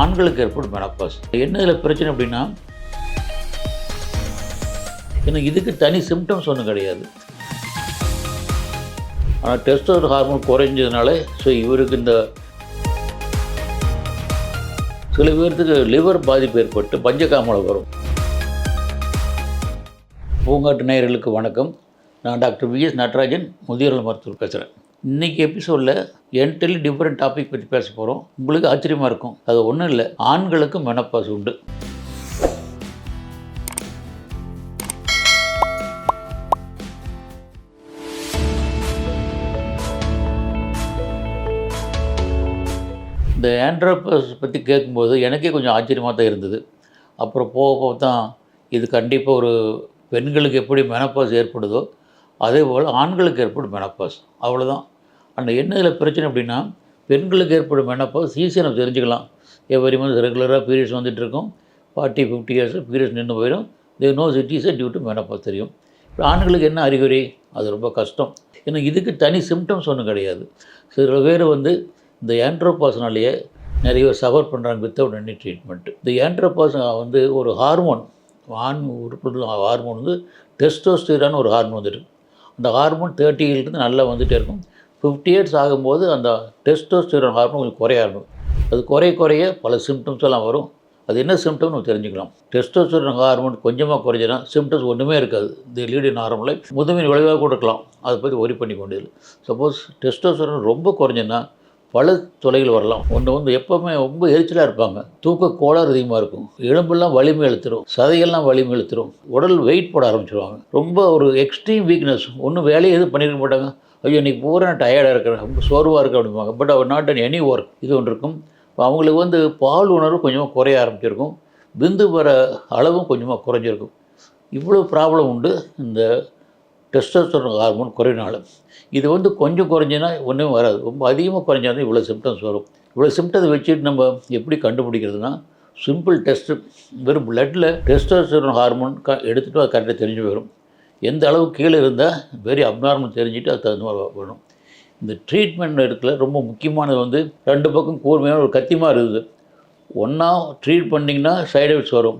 ஆண்களுக்கு ஏற்படும் மெனப்பாஸ் என்ன இதில் பிரச்சனை அப்படின்னா ஏன்னா இதுக்கு தனி சிம்டம்ஸ் ஒன்றும் கிடையாது. ஆனால் டெஸ்டோர் ஹார்மோன் குறைஞ்சதுனால ஸோ இவருக்கு இந்த சில பேர்த்துக்கு லிவர் பாதிப்பு ஏற்பட்டு பஞ்சகாமலை வரும். பூங்காட்டு நேயர்களுக்கு வணக்கம். நான் டாக்டர் விஎஸ் நடராஜன் முதியோர் மருத்துவர் பேசுகிறேன் இன்றைக்கி எபிசோடில் என்டலி டிஃப்ரெண்ட் டாபிக் பற்றி பேச போகிறோம் உங்களுக்கு ஆச்சரியமாக இருக்கும். அது ஒன்றும் இல்லை ஆண்களுக்கும் மெனப்பாஸ் உண்டு. இந்த ஆண்ட்ரோபஸ் பற்றி கேட்கும்போது எனக்கே கொஞ்சம் ஆச்சரியமாக தான் இருந்தது. அப்புறம் போக போக தான் இது கண்டிப்பாக ஒரு பெண்களுக்கு எப்படி மெனப்பாஸ் ஏற்படுதோ அதே போல் ஆண்களுக்கு ஏற்படும் மெனப்பாஸ் அவ்வளோதான் அந்த என்ன இதில் பிரச்சனை அப்படின்னா பெண்களுக்கு ஏற்படும் மெனப்பாஸ் ஈஸியாக நம்ம தெரிஞ்சுக்கலாம். எவ்வரி மந்த் ரெகுலராக பீரியட்ஸ் வந்துட்டு இருக்கும் ஃபார்ட்டி ஃபிஃப்டி இயர்ஸ் பீரியட்ஸ் நின்று போயிடும். தே நோ சிட்டிஸை டியூ டு மெனப்பாஸ் தெரியும். இப்போ ஆண்களுக்கு என்ன அறிகுறி? அது ரொம்ப கஷ்டம். ஏன்னா இதுக்கு தனி சிம்டம்ஸ் ஒன்றும் கிடையாது. சில பேர் வந்து இந்த ஆண்ட்ரோபாஸ்னாலேயே நிறைய பேர் சஃபர் பண்ணுறாங்க வித்தவுட் எனி ட்ரீட்மெண்ட்டு இந்த ஆண்ட்ரோபாஸ் வந்து ஒரு ஹார்மோன் ஆண் உறுப்பு ஹார்மோன் வந்து டெஸ்டோஸ்டிரான்னு ஒரு ஹார்மோன் வந்துட்டு அந்த ஹார்மோன் தேர்ட்டியிலிருந்து நல்லா வந்துகிட்டே இருக்கும். ஃபிஃப்டி இயர்ஸ் ஆகும்போது அந்த டெஸ்டோஸ்டிரான் ஹார்மோன் கொஞ்சம் குறைய ஆரம்பிக்கும் அது குறைய குறைய பல சிம்டம்ஸ் எல்லாம் வரும். அது என்ன சிம்டம்னு நம்ம தெரிஞ்சுக்கலாம். டெஸ்டோஸ்டிரான் ஹார்மோன் கொஞ்சமாக குறைஞ்சினா சிம்டம்ஸ் ஒன்றுமே இருக்காது. இந்த லீடு நார்மலை முதுமையின் விளைவாக கூட இருக்கலாம். அதை பற்றி ஒரி பண்ணி கொண்டது சப்போஸ் டெஸ்டோஸ்டிரான் ரொம்ப குறைஞ்சுன்னா பல தொலைகள் வரலாம். ஒன்று வந்து எப்போவுமே ரொம்ப எரிச்சலாக இருப்பாங்க. தூக்க கோளாறு அதிகமாக இருக்கும். எலும்பெல்லாம் வலிமை இழுத்துரும். சதையெல்லாம் வலிமை இழுத்துரும். உடல் வெயிட் போட ஆரம்பிச்சிருவாங்க. ரொம்ப ஒரு எக்ஸ்ட்ரீம் வீக்னஸ் ஒன்றும் வேலையை எதுவும் பண்ணியிருக்க மாட்டாங்க. ஐயோ இன்னைக்கு பூரா டயர்டாக இருக்கிறேன் ரொம்ப சோர்வாக இருக்குது அப்படிம்பாங்க. பட் அவர் நாட் அன் எனி ஒர்க் இது ஒன்று இருக்கும். அவங்களுக்கு வந்து பால் உணர்வு கொஞ்சமாக குறைய ஆரம்பிச்சிருக்கும். பிந்து வர அளவும் கொஞ்சமாக குறைஞ்சிருக்கும். இவ்வளோ ப்ராப்ளம் உண்டு. இந்த டெஸ்டோஸ்டரோன் ஹார்மோன் குறையினால. இது வந்து கொஞ்சம் குறைஞ்சினா ஒன்றும் வராது. ரொம்ப அதிகமாக குறைஞ்சாலும் இவ்வளோ சிம்டம்ஸ் வரும். இவ்வளோ சிம்டத்தை வச்சுட்டு நம்ம எப்படி கண்டுபிடிக்கிறதுனா சிம்பிள் டெஸ்ட்டு வெறும் பிளட்டில் டெஸ்டோஸ்டரோன் ஹார்மோன் க எடுத்துகிட்டு அது கரெக்டாக தெரிஞ்சு வரும் எந்த அளவு கீழே இருந்தால் வெரி அப்நார்மல் தெரிஞ்சுட்டு அது தகுந்த மாதிரி வரும் இந்த ட்ரீட்மெண்ட் இடத்துல ரொம்ப முக்கியமானது வந்து ரெண்டு பக்கம் கூர்மையான ஒரு கத்திமாக இருக்குது ஒன்றா ட்ரீட் பண்ணிங்கன்னா சைடு எஃபெக்ட்ஸ் வரும்.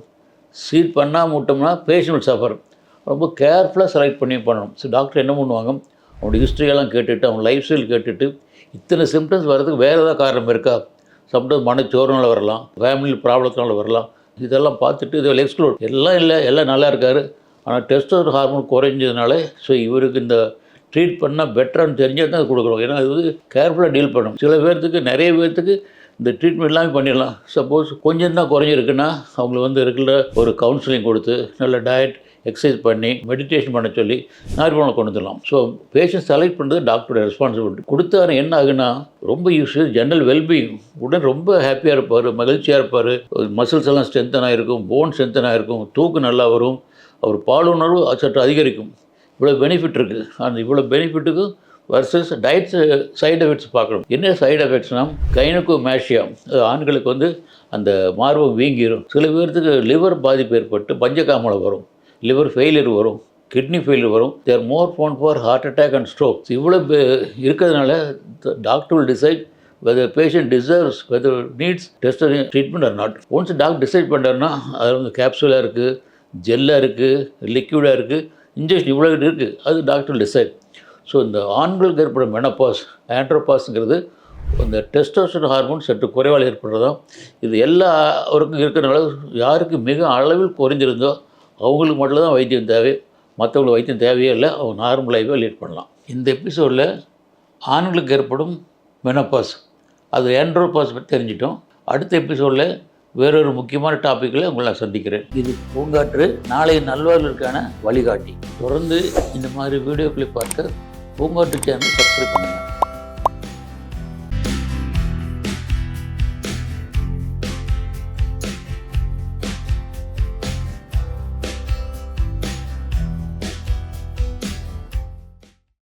சீட் பண்ணாமல் விட்டோம்னா பேஷண்ட் சஃபர் ரொம்ப கேர்ஃபுல்லாக செலக்ட் பண்ணி பண்ணணும். ஸோ டாக்டர் என்ன பண்ணுவாங்க? அவனோட ஹிஸ்ட்ரியெல்லாம் கேட்டுட்டு அவன் லைஃப் ஸ்டைல் கேட்டுட்டு இத்தனை சிம்டம்ஸ் வர்றதுக்கு வேறு ஏதாவது காரணம் இருக்கா? சம்டைம்ஸ் மனச்சோறுனால வரலாம் ஃபேமிலி ப்ராப்ளத்தினால வரலாம். இதெல்லாம் பார்த்துட்டு இதில் எக்ஸ்க்ளூட் எல்லாம் இல்லை எல்லாம் நல்லா இருக்கார். ஆனால் டெஸ்டர் ஹார்மோன் குறைஞ்சதுனால ஸோ இவருக்கு இந்த ட்ரீட் பண்ணால் பெட்டரானு தெரிஞ்சால் தான் அது கொடுக்குறோம் ஏன்னா அது வந்து கேர்ஃபுல்லாக டீல் பண்ணும். சில பேர்த்துக்கு நிறைய பேர்த்துக்கு இந்த ட்ரீட்மெண்ட் எல்லாமே பண்ணிடலாம். சப்போஸ் கொஞ்சம் தான் குறைஞ்சிருக்குன்னா அவங்களுக்கு வந்து இருக்கிற ஒரு கவுன்சிலிங் கொடுத்து நல்ல டயட் எக்ஸசைஸ் பண்ணி மெடிடேஷன் பண்ண சொல்லி நார்மலாக கொண்டு வந்துடலாம். ஸோ பேஷண்ட் செலக்ட் பண்ணுறது டாக்டரோட ரெஸ்பான்சிபிலிட்டி கொடுத்தாரு என்ன ஆகுனா ரொம்ப யூஸ் ஜென்ரல் வெல்பீயிங் உடனே ரொம்ப ஹாப்பியாக இருப்பார் மகிழ்ச்சியாக இருப்பார். மசில்ஸ் எல்லாம் ஸ்ட்ரென்த்தனாக இருக்கும் போன் ஸ்ட்ரென்த்தனாக இருக்கும் தூக்கு நல்லா வரும். அவர் பாலுணர்வு சற்று அதிகரிக்கும். இவ்வளோ பெனிஃபிட் இருக்குது அந்த இவ்வளோ பெனிஃபிட்டுக்கு வர்சஸ் டயட் சைடு எஃபெக்ட்ஸ் பார்க்கணும். என்ன சைடு எஃபெக்ட்ஸ்னால் கைனக்கோ மேஷியா ஆண்களுக்கு வந்து அந்த மார்பம் வீங்கிடும் சில பேர்த்துக்கு லிவர் பாதிப்பு ஏற்பட்டு பஞ்சகாமலை வரும். லிவர் ஃபெயிலியர் வரும் கிட்னி ஃபெயிலியர் வரும் there more prone for heart attack and stroke இவ்வளோ இருக்கிறதுனால doctor will decide whether patient deserves whether needs test treatment or not once doctor decide பண்ணுறாருன்னா அதில் வந்து கேப்சூலாக இருக்குது ஜெல்லாக இருக்குது லிக்யூடாக இருக்குது இன்ஜெக்ஷன் இவ்வளோ இருக்குது அது டாக்டர் டிசைட் ஸோ இந்த ஆண்களுக்கு ஏற்படும் மெனப்பாஸ் ஆண்ட்ரோபாஸ்ங்கிறது இந்த டெஸ்டோஸ்டர் ஹார்மோன் சற்று குறைவால் ஏற்படுறதும். இது எல்லாருக்கும் இருக்கிறனால யாருக்கு மிக அளவில் குறைஞ்சிருந்தோ அவங்களுக்கு மட்டும் தான் வைத்தியம் தேவை மற்றவங்களுக்கு வைத்தியம் தேவையே இல்லை அவங்க நார்மல் லைஃபை லீட் பண்ணலாம். இந்த எபிசோடில் ஆண்களுக்கு ஏற்படும் மெனப்பாஸ் அது ஆண்ட்ரோபாஸ் பற்றி தெரிஞ்சிட்டோம். அடுத்த எபிசோடில் வேறொரு முக்கியமான டாப்பிக்கில் உங்களை நான் சந்திக்கிறேன். இது பூங்காற்று நாளைய நல்வாழ்வுக்கான வழிகாட்டி. தொடர்ந்து இந்த மாதிரி வீடியோக்களை பார்க்க பூங்காற்று சேனல் சப்ஸ்கிரைப் பண்ணுங்கள்